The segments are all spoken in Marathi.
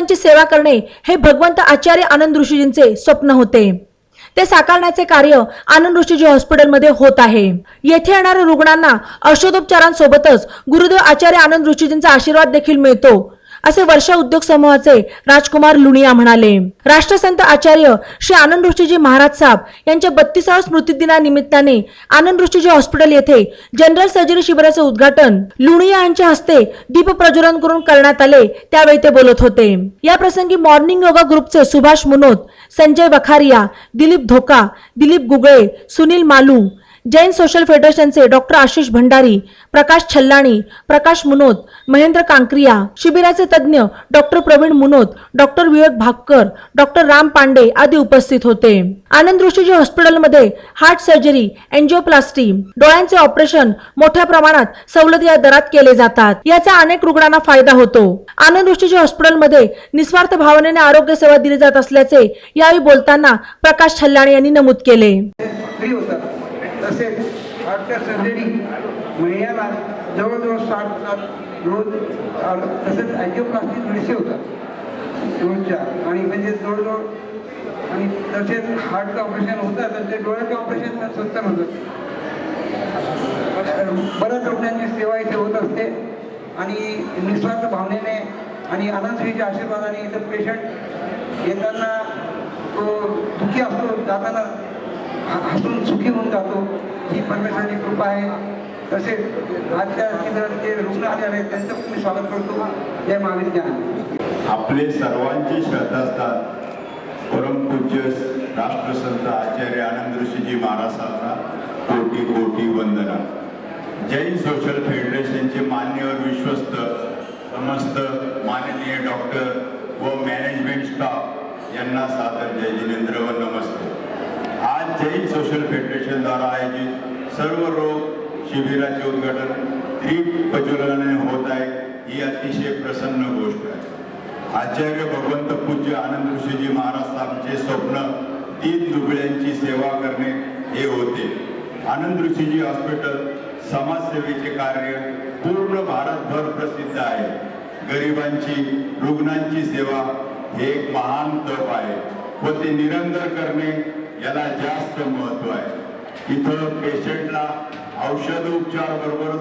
गुरुदेवांची सेवा करणे हे भगवंत आचार्य आनंद ऋषीजींचे स्वप्न होते. ते साकारण्याचे कार्य आनंद ऋषीजी हॉस्पिटलमध्ये होत आहे. येथे येणाऱ्या रुग्णांना औषधोपचारांसोबतच गुरुदेव आचार्य आनंद ऋषीजींचा आशीर्वाद देखील मिळतो. असे वर्षा उद्योग समूहाचे राजकुमार लुणिया म्हणाले राष्ट्रसंत आचार्य श्री आनंद ऋषीजी महाराज साहेब यांच्या बत्तीसाव्या स्मृतिदिनानिमित्ताने आनंद ऋषीजी हॉस्पिटल येथे जनरल सर्जरी शिबिराचे उद्घाटन लुणिया यांच्या हस्ते दीप प्रज्वलन करून करण्यात आले त्यावेळी ते बोलत होते. या प्रसंगी मॉर्निंग योगा ग्रुपचे सुभाष मुनोत संजय वखारिया दिलीप धोका दिलीप गुगळे सुनील मालू जैन सोशल फेडरेशनचे डॉक्टर आशिष भंडारी प्रकाश छल्लाणी प्रकाश मुनोत महेंद्र कांक्रिया शिबिराचे तज्ज्ञ doctor Pravin Munot doctor Vivek Bhapkar doctor Ram Pande आदी उपस्थित होते. आनंद ऋषीजी हॉस्पिटलमध्ये हार्ट सर्जरी एन्जिओप्लास्टी डोळ्यांचे ऑपरेशन मोठ्या प्रमाणात सवलती या दरात केले जातात. याचा अनेक रुग्णांना फायदा होतो. आनंद ऋषीजी हॉस्पिटलमध्ये निस्वार्थ भावनेने आरोग्य सेवा दिली जात असल्याचे यावेळी बोलताना प्रकाश छल्लाणी यांनी नमूद केले. हार्टच्या सर्जरी महिन्याला जवळजवळ साठ सात रोज तसेच अँजिओप्लास्टी दीडशे होतात. रोजच्या आणि म्हणजे जवळजवळ आणि तसेच हार्टचं ऑपरेशन होतं तर ते डोळ्याचं ऑपरेशन सत्तर होतं बऱ्याच रुग्णांची सेवा इथे होत असते. आणि निस्वार्थ भावनेने आणि आनंदश्रीच्या आशीर्वादाने इथं पेशंट येताना तो दुःखी असतो जाताना हसून सुखी होऊन जातो. ही परमेश्वराची कृपा आहे. तसेच आजच्या तिथं जे रुग्ण आले आहेत त्यांचं पण मी स्वागत करतो. जय मागणी ज्ञान आपले सर्वांचे श्रद्धास्थान परमपूज्य राष्ट्रसंत आचार्य आनंद ऋषीजी महाराजांना कोटी कोटी वंदना. जैन सोशल फेडरेशनचे मान्यवर विश्वस्त समस्त माननीय डॉक्टर व मॅनेजमेंट स्टाफ यांना सादर जय जिनेंद्र व नमस्ते. आज जैन सोशल फेडरेशन द्वारा आयोजित सर्व रोग शिबिराचे उद्घाटन त्रिप प्रज्वलनाने होत आहे ही अतिशय प्रसन्न गोष्ट आहे. आचार्य भगवंत पूज्य आनंद ऋषीजी महाराज साहेबांचे स्वप्न तीन दुबळ्यांची सेवा करणे हे होते. आनंद ऋषीजी हॉस्पिटल समाजसेवेचे कार्य पूर्ण भारतभर प्रसिद्ध आहे. गरिबांची रुग्णांची सेवा हे एक महान तप आहे व ते निरंतर करणे याला जास्त महत्त्व आहे. इथं पेशंटला औषध उपचार बरोबर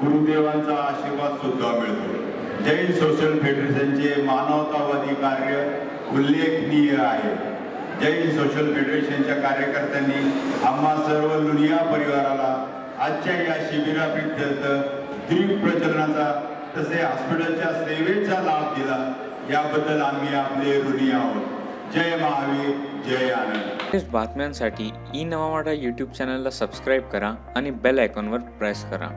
गुरुदेवांचा आशीर्वाद सुद्धा मिळतो. जैन सोशल फेडरेशनचे मानवतावादी कार्य उल्लेखनीय आहे. जैन सोशल फेडरेशनच्या कार्यकर्त्यांनी आम्हा सर्व लुनिया परिवाराला आजच्या या शिबिरापीठ द्वीप प्रचलनाचा तसे हॉस्पिटलच्या सेवेचा लाभ दिला. याबद्दल आम्ही आपले ऋणी आहोत. जय महावीर जय आनंद. बातम्यांसाठी ई नवा यूट्यूब चॅनलला सबस्क्राईब करा आणि बेल आयकॉनवर प्रेस करा.